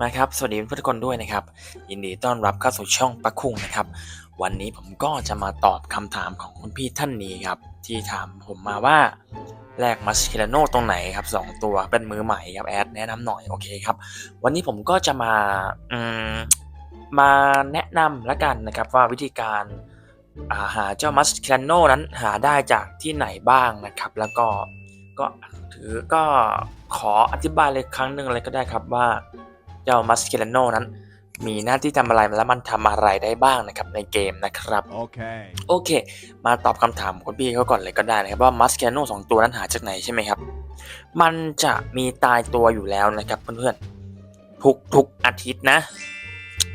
มาครับสวัสดีเพื่อนๆทุกคนด้วยนะครับ ยินดีต้อนรับเข้าสู่ช่องปักคุงนะครับ วันนี้ผมก็จะมาตอบคำถามของคุณพี่ท่านนี้ครับ ที่ถามผมมาว่าแลกมัสคิลาโนตรงไหนครับสองตัวเป็นมือใหม่ครับแอดแนะนำหน่อยโอเคครับ วันนี้ผมก็จะมาอืมมาแนะนำละกันนะครับว่าวิธีการาหาเจ้ามัสคิลาโนนั้นหาได้จากที่ไหนบ้างนะครับ แล้วก็ก็ถือก็ขออธิบายเลยครั้งหนึ่งเลยก็ได้ครับว่า เจ้ามัสคิลาโนนั้น มีหน้าที่ทำอะไรและมันทำอะไรได้บ้างนะครับในเกมนะครับ Okay. โอเค มาตอบคำถามคุณพี่เขาก่อนเลยก็ได้นะครับว่ามัสคิลาโนสองตัวนั้นหาจากไหนใช่ไหมครับ มันจะมีตายตัวอยู่แล้วนะครับเพื่อนๆ ทุกทุกอาทิตย์นะ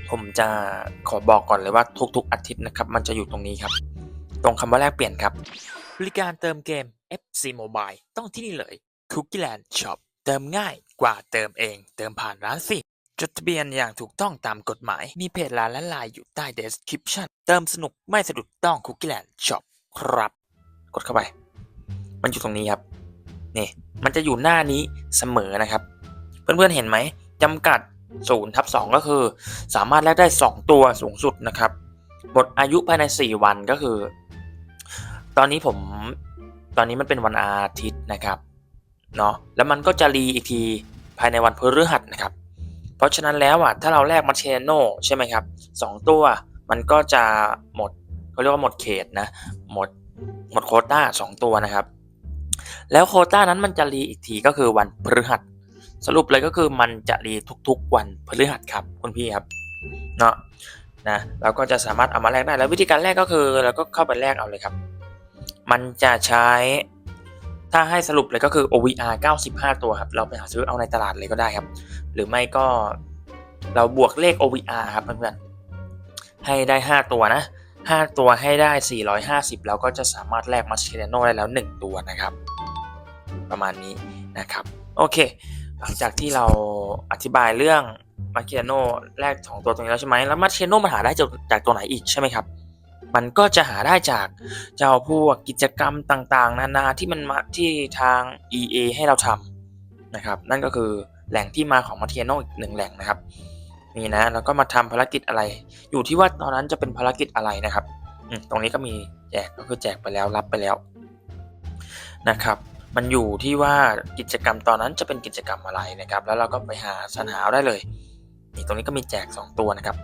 ผมจะขอบอกก่อนเลยว่าทุกๆอาทิตย์นะครับมันจะอยู่ตรงนี้ครับ ตรงคำว่าแลกเปลี่ยนครับบริการเติมเกม FC Mobile ต้องที่นี่เลย Cookie Land Shop เติมง่ายกว่าเติมเอง เติมผ่านร้านสิ จดทะเบียนอย่างถูกต้องตามกฎหมาย มีเพจร้านและลน์อยู่ใต้ description เติมสนุกไม่สะดุดต้อง Cookie Land Shop ครับ กดเข้าไป มันอยู่ตรงนี้ครับ นี่ มันจะอยู่หน้านี้เสมอนะครับ เพื่อนๆเห็นไหมจำกัด0ทับ2ก็คือ สามารถแลกได้ 2 ตัวสูงสุดนะครับ หมดอายุภายใน 4 วันก็คือ ตอนนี้ผม ตอนนี้มันเป็นวันอาทิตย์นะครับ เนาะแล้วมันก็จะรีอีกทีภายในวันพฤหัสนะครับ เพราะฉะนั้นแล้วอะถ้าเราแลกมาเชโนใช่ไหมครับสองตัวมันก็จะหมดเขาเรียกว่าหมดเขตนะหมดหมดโคต้าสองตัวนะครับ แล้วโคต้านั้นมันจะรีอีกทีก็คือวันพฤหัส สรุปเลยก็คือมันจะรีทุกๆวันพฤหัสครับคุณพี่ครับเนาะนะเราก็จะสามารถเอามาแลกได้แล้ววิธีการแลกก็คือเราก็เข้าไปแลกเอาเลยครับ มันจะใช้ถ้าให้สรุปเลยก็คือ OVR 95 ตัวครับ เราไปหาซื้อเอาในตลาดเลยก็ได้ครับ หรือไม่ก็เราบวกเลข OVR ครับเพื่อนๆให้ได้ 5 ตัวนะ 5 ตัวให้ได้ 450 เราก็จะสามารถแลกมาเชเ a โนได้แล้ว 1 ตัวนะครับ ประมาณนี้นะครับ โอเค หลังจากที่เราอธิบายเรื่องมาเชเ a โนแรกของตัวตรงนี้แล้วใช่ไหมแล้วมาเชเ a โนมันหาได้จากจากตัวไหนอีกใช่ไหมครับมันก็จะหาได้จากเจ้าพวกกิจกรรมต่างๆ นานาที่มันมาที่ทาง EA ให้เราทำนะครับ นั่นก็คือ แหล่งที่มาของมาเทียโนอีกหนึ่งแหล่งนะครับนี่นะแล้วก็มาทำภารกิจอะไร อยู่ที่ว่าตอนนั้นจะเป็นภารกิจอะไรนะครับตรงนี้ก็มีแจกก็คือแจกไปแล้วรับไปแล้วนะครับ มันอยู่ที่ว่ากิจกรรมตอนนั้นจะเป็นกิจกรรมอะไรนะครับ แล้วเราก็ไปหาสรรหาเอาได้เลยนี่ตรงนี้ก็มีแจก 2 ตัวนะครับ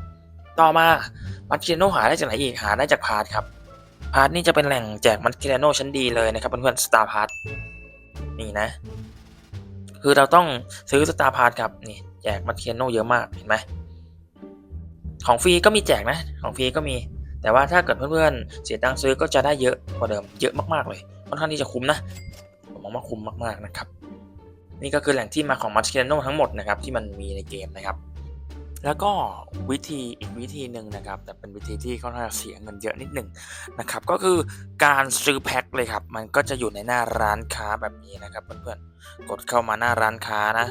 ต่อมามัตเชโนหาได้จากไหนอีกหาได้จากพาร์ทครับพาร์ทนี่จะเป็นแหล่งแจกมัตเชโนชั้นดีเลยนะครับเพื่อนๆสตาร์พาร์ทนี่นะ คือเราต้องซื้อสตาร์พาร์ทครับนี่แจกมัตเชโนเยอะมากเห็นไหมของฟรีก็มีแจกนะของฟรีก็มี แต่ว่าถ้าเกิดเพื่อนๆเสียตังค์ซื้อก็จะได้เยอะกว่าเดิมเยอะมากๆเลยค่อนข้างที่จะคุ้มนะผมมองว่าคุ้มมากๆนะครับ นี่ก็คือแหล่งที่มาของมัตเชโนทั้งหมดนะครับที่มันมีในเกมนะครับ แล้วก็วิธีอีกวิธีหนึ่งนะครับ แต่เป็นวิธีที่ค่อนข้าเสียเงินเยอะนิดหนึ่งนะครับ ก็คือการซื้อแพ็คเลยครับ มันก็จะอยู่ในหน้าร้านค้าแบบนี้นะครับเพื่อนๆกดเข้ามาหน้าร้านค้านะ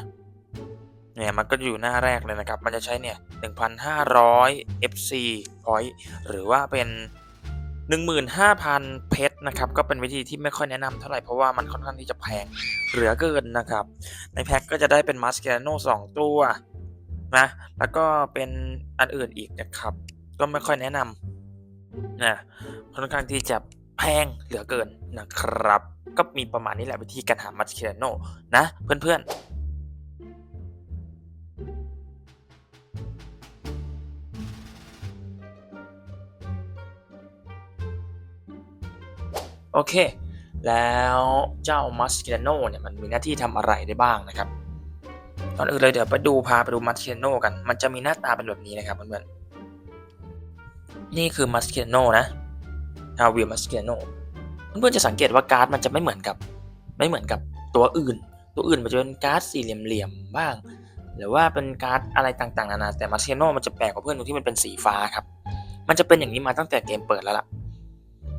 เนี่ยมันก็อยู่หน้าแรกเลยนะครับ มันจะใช้เนี่ย 1,500 FC point หรือว่าเป็น 15,000 เพชรนะครับ ก็เป็นวิธีที่ไม่ค่อยแนะนำเท่าไหร่ เพราะว่ามันค่อนข้างที่จะแพงเหลือเกินนะครับ ในแพ็คก็จะได้เป็นมัสเกโนสองตัว นะ แล้วก็เป็นอันอื่นอีกนะครับ ก็ไม่ค่อยแนะนำนะค่อนข้างที่จะแพงเหลือเกินนะครับ ก็มีประมาณนี้แหละวิธีการหามัสเก a โนนะ เพื่อนๆโอเค แล้วเจ้ามัสเ a โนเนี่ยมันมีหน้าที่ทำอะไรได้บ้างนะครับ ก่อนอื่นเลยเดี๋ยวไปดูพาไปดูมัสเ a โนกัน มันจะมีหน้าตาเป็นแบบนี้นะครับเพื่อนๆนี่คือมัสเ a โนนะฮาวิมัสเ a โนเพื่อนๆจะสังเกตว่าการ์ดมันจะไม่เหมือนกับ ไม่เหมือนกับตัวอื่น ตัวอื่นมันจะเป็นการ์ดสี่เหลี่ยมๆบ้าง หรือว่าเป็นการ์ดอะไรต่างๆนานาแต่มัสเ a โนมันจะแปลกกว่าเพื่อนตรงที่มันเป็นสีฟ้าครับ มันจะเป็นอย่างนี้มาตั้งแต่เกมเปิดแล้วล่ะ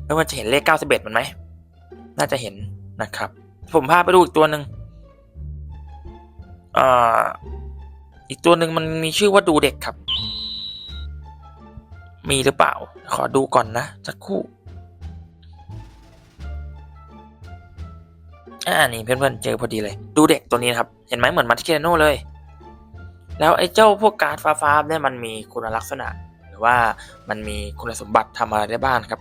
แล้วมันจะเห็นเลข 91 มันไหม น่าจะเห็นนะครับ ผมพาไปดูอีกตัวหนึ่ง อ่าอีกตัวหนึ่งมันมีชื่อว่าดูเด็กครับ มีหรือเปล่า ขอดูก่อนนะสักครู่อ่านี่เพื่อนๆเจอพอดีเลย ดูเด็กตัวนี้ครับเห็นไหมเหมือนมัตเกโนเลย แล้วไอ้เจ้าพวกการ์ดฟ้าๆเนี่ยมันมีคุณลักษณะ หรือว่ามันมีคุณสมบัติทำอะไรได้บ้างครับ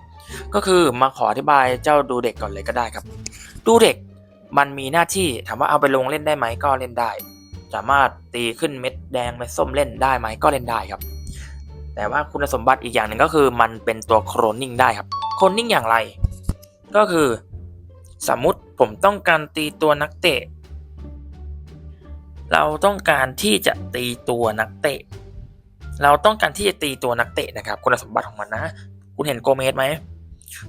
ก็คือมาขออธิบายเจ้าดูเด็กก่อนเลยก็ได้ครับ ดูเด็กมันมีหน้าที่ถามว่าเอาไปลงเล่นได้ไหมก็เล่นได้ สามารถตีขึ้นเม็ดแดงเม็ดส้มเล่นได้ไหมก็เล่นได้ครับ แต่ว่าคุณสมบัติอีกอย่างหนึ่งก็คือมันเป็นตัวโครนนิ่งได้ครับโครนนิ่งอย่างไร ก็คือสมมุติผมต้องการตีตัวนักเตะ เราต้องการที่จะตีตัวนักเตะ เราต้องการที่จะตีตัวนักเตะนะครับ คุณสมบัติของมันนะ คุณเห็นโกเมสไหม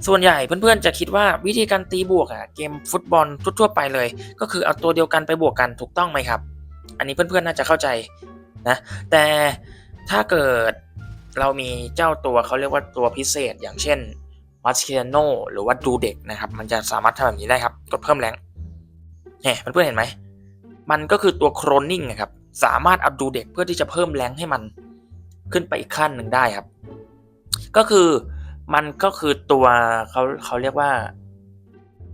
ส่วนใหญ่เพื่อนๆจะคิดว่าวิธีการตีบวกอะเกมฟุตบอลทั่วๆไปเลย ก็คือเอาตัวเดียวกันไปบวกกันถูกต้องไหมครับ อันนี้เพื่อนๆน่าจะเข้าใจนะแต่ถ้าเกิดเรามีเจ้าตัวเขาเรียกว่าตัวพิเศษ อย่างเช่นมัสเคียโนหรือว่าดูเด็กนะครับมันจะสามารถทำแบบนี้ได้ครับกดเพิ่มแรงเนี่ยเพื่อนๆเห็นไหมมันก็คือตัวโครนนิ่งนะครับสามารถเอาดูเด็กเพื่อที่จะเพิ่มแรงให้มันขึ้นไปอีกขั้นหนึ่งได้ครับ ก็คือมันก็คือตัวเขาเขาเรียกว่า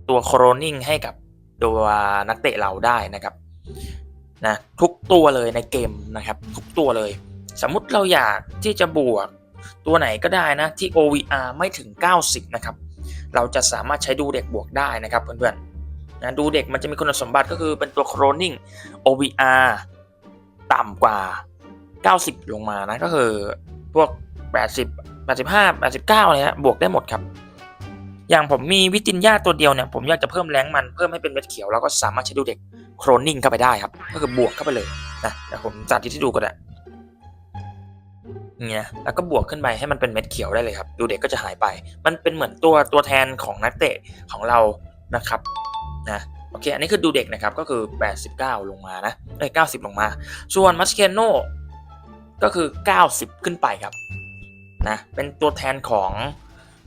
ตัวโครนนิ่งให้กับตัวนักเตะเราได้นะครับ นะทุกตัวเลยในเกมนะครับ ทุกตัวเลย สมมุติเราอยากที่จะบวกตัวไหนก็ได้นะที่ OVR ไม่ถึง 90 นะครับ เราจะสามารถใช้ดูเด็กบวกได้นะครับเพื่อนๆนะดูเด็กมันจะมีคุณสมบัติก็คือเป็นตัวโครนิ่ง OVR ต่ำกว่า 90 ลงมานะก็คือพวก 80 85 89อะไรฮะบวกได้หมดครับ อย่างผมมีวิตินยาตัวเดียวเนี่ยผมอยากจะเพิ่มแรงมันเพิ่มให้เป็นเม็ดเขียวแล้วก็สามารถใช้ดูเด็ก โครนนิ่งเข้าไปได้ครับ ก็คือบวกเข้าไปเลยนะแต่ผมสาธิตให้ดูก็ได้เนี่ยแล้วก็บวกขึ้นไปให้มันเป็นเม็ดเขียวได้เลยครับ ดูเด็กก็จะหายไป มันเป็นเหมือนตัวตัวแทนของนักเตะของเรานะครับนะโอเค อันนี้คือดูเด็กนะครับ ก็คือ 89 ลงมานะเอ้ย90 ลงมา ส่วนมัสเคนโนก็คือ 90 ขึ้นไปครับนะเป็นตัวแทนของ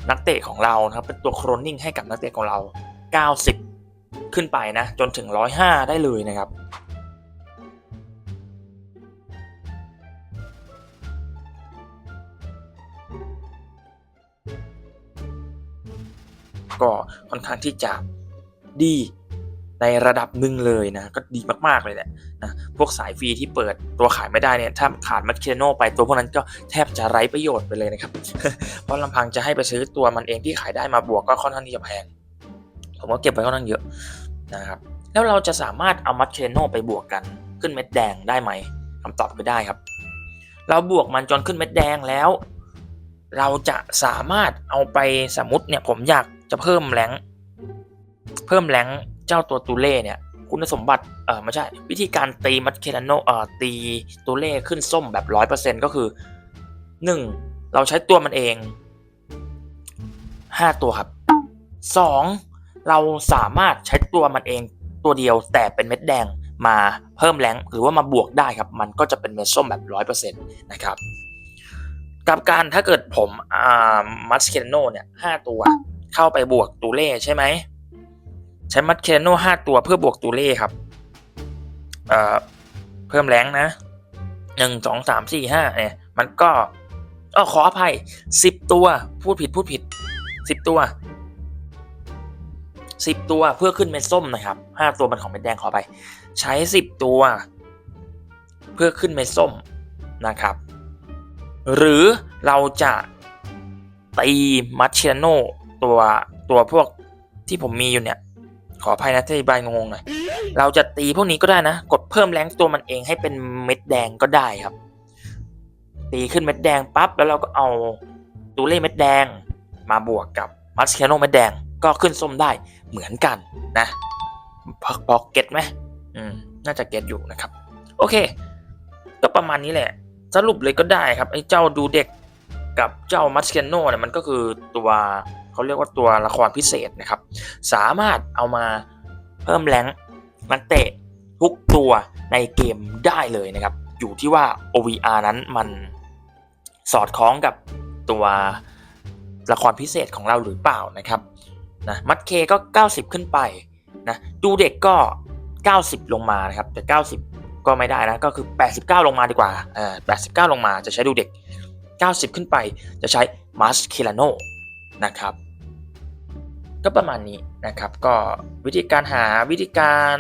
นักเตะของเรานะครับเป็นตัวโครนนิ่งให้กับนักเตะของเรา 90 ขึ้นไปนะ จนถึง 105 ได้เลยนะครับก็ค่อนข้างที่จะดีในระดับหนึ่งเลยนะ ก็ดีมากๆเลยแหละนะพวกสายฟรีที่เปิดตัวขายไม่ได้เนี่ย ถ้าขาดมัคเคโนไปตัวพวกนั้นก็แทบจะไร้ประโยชน์ไปเลยนะครับ เพราะลำพังจะให้ไปซื้อตัวมันเองที่ขายได้มาบวกก็ค่อนข้างที่จะแพง ผมก็เก็บไว้ค่อนข้างเยอะ นะครับแล้วเราจะสามารถเอามัคเคโนไปบวกกันขึ้นเม็ดแดงได้ไหมคำตอบคือได้ครับ เราบวกมันจนขึ้นเม็ดแดงแล้ว เราจะสามารถเอาไปสมมติเนี่ยผมอยากจะเพิ่มแรงเพิ่มแรงเจ้าตัวตูเล่เนี่ยคุณสมบัติเออไม่ใช่ วิธีการตีมัดเคลโนเอ่อตีตูเล่ขึ้นส้มแบบร้อยเปอร์เซ็นก็คือหนึ่งเราใช้ตัวมันเองห้าตัวครับสอง เราสามารถใช้ตัวมันเองตัวเดียวแต่เป็นเม็ดแดงมาเพิ่มแรงหรือว่ามาบวกได้ครับ มันก็จะเป็นเม็ดส้มแบบร้อยเปอร์เซ็นต์นะครับกับการถ้าเกิดผมอ่ามัสเคโนเนี่ยห้าตัวเข้าไปบวกตูเล่ใช่ไหมใช้มัสเคโนห้าตัวเพื่อบวกตูเล่ครับเอ่อเพิ่มแรงนะหนึ่งสองสามสี่ห้าเนี่ยมันก็เออขออภัยสิบตัว พูดผิดพูดผิดสิบตัว สิบตัวเพื่อขึ้นเม็ดส้มนะครับห้าตัวมันของเม็ดแดงขอไป ใช้สิบตัว เพื่อขึ้นเม็ดส้มนะครับ หรือเราจะตีมัชเชโนตัวตัวพวกที่ผมมีอยู่เนี่ย ขออภัยนะที่อธิบายงงๆหน่อยเราจะตีพวกนี้ก็ได้นะ กดเพิ่มแรงตัวมันเองให้เป็นเม็ดแดงก็ได้ครับ ตีขึ้นเม็ดแดงปั๊บแล้วเราก็เอาตูเล่เม็ดแดงมาบวกกับมัสเชโนเม็ดแดง ก็ขึ้นส้มได้เหมือนกันนะพอพอเก็ตไหมอืมน่าจะเก็ตอยู่นะครับ โอเค ก็ประมาณนี้แหละ สรุปเลยก็ได้ครับไอ้เจ้าดูเด็กกับเจ้ามัสเคนโนเนี่ยมันก็คือตัวเขาเรียกว่าตัวละครพิเศษนะครับ สามารถเอามาเพิ่มแรงนักเตะทุกตัวในเกมได้เลยนะครับ อยู่ที่ว่า OVR นั้นมันสอดคล้องกับตัวละครพิเศษของเราหรือเปล่านะครับ นะมัดเคก็ 90 ขึ้นไปนะดูเด็กก็ 90 ลงมานะครับ แต่ 90 ก็ไม่ได้นะ ก็คือ 89 ลงมาดีกว่าเออ89 ลงมาจะใช้ดูเด็ก 90 ขึ้นไปจะใช้มัสคิลาโนนะครับ ก็ประมาณนี้นะครับ ก็วิธีการหาวิธีการ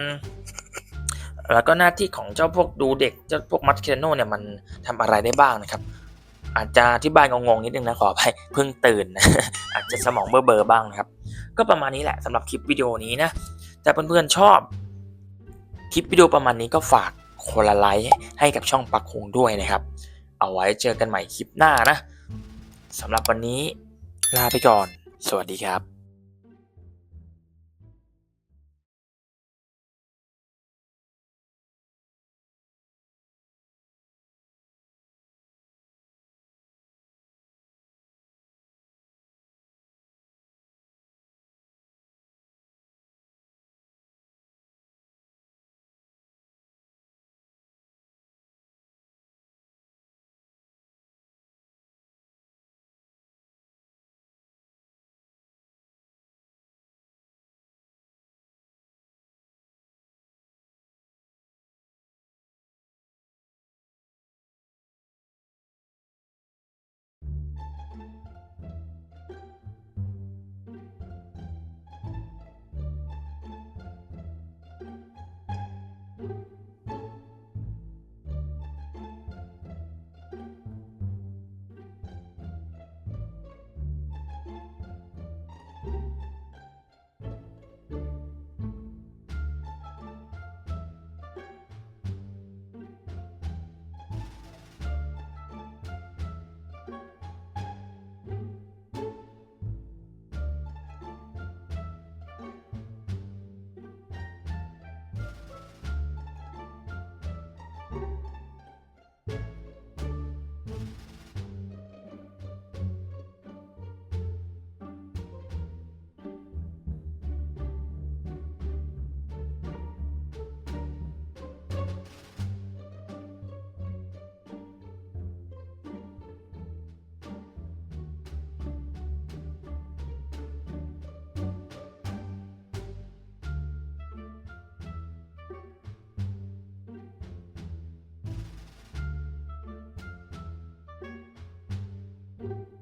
แล้วก็หน้าที่ของเจ้าพวกดูเด็กเจ้าพวกมัสเคโนเนี่ยมันทำอะไรได้บ้างนะครับ อาจจะอธิบายงงๆนิดนึงนะขออภัยเพิ่งตื่นนะอาจจะสมองเบลอๆบ้างนะครับ ก็ประมาณนี้แหละสำหรับคลิปวิดีโอนี้นะแต่เพื่อนๆชอบคลิปวิดีโอประมาณนี้ก็ฝากคนละไลค์ให้กับช่องปักคงด้วยนะครับ เอาไว้เจอกันใหม่คลิปหน้านะสำหรับวันนี้ลาไปก่อน สวัสดีครับ you